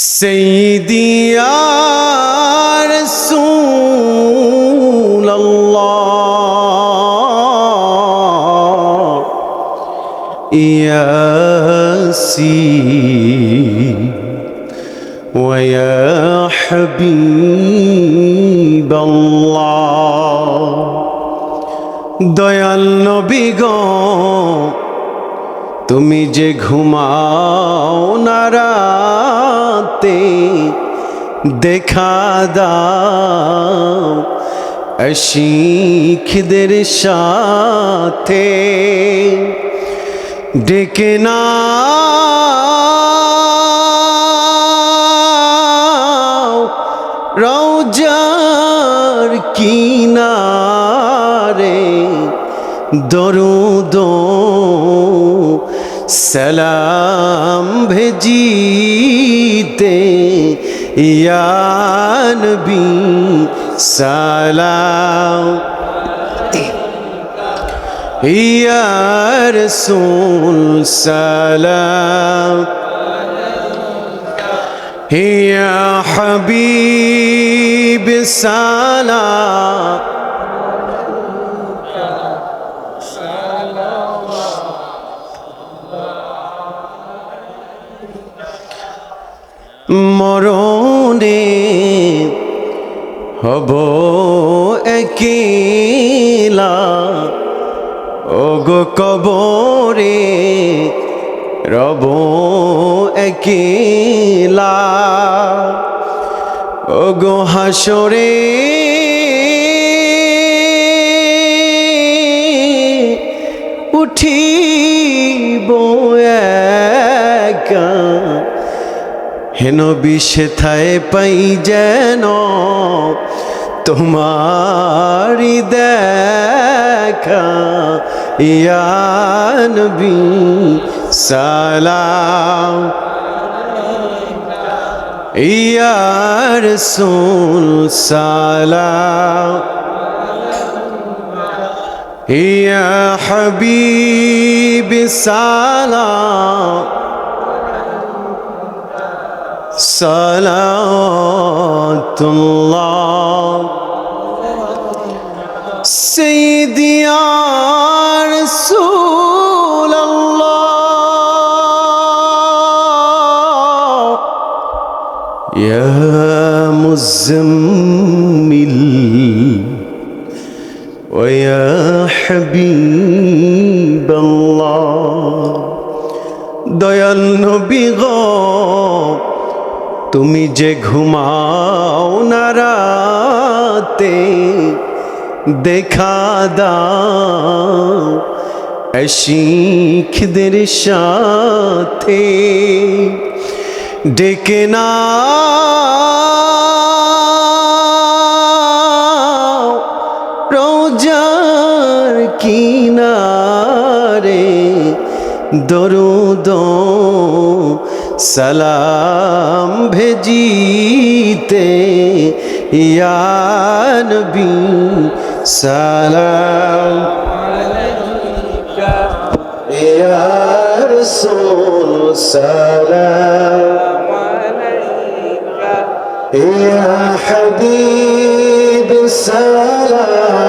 سيدي يا رسول الله يا سيدي ويا حبيب الله দয়াল নবী গো তুমি যে ঘুমাও না রাতে দেখা দাও শিখদের সাথে। ডেকে না রৌজার কিনারে सलाम भेजीते यान भी सलाम यार सोल सलाम या हबीब सलाम মরণে হব একিলা। ওগো কবরে রব একিলা। ওগো হাসরে উঠিব একা। হেন বিষেথায় পাই যেন তোমারি দেখা। ইয়ানবি সালাম। ইয়ার সুল সালাম। ইয়া হাবিব সালাম। صلاة الله سيدي يا رسول الله. يا مزمل ويا حبيب الله. ديال نبي غاب তুমি যে ঘুমাও না রাতে দেখা দাও শিখদের সাথে। ডেকে না রোজার কিনারে দরুদ সালাম ভেজিতে ইয়ানবি সালাম। ইয়া রাসূল সালাম। ইয়া হাবিব সালাম।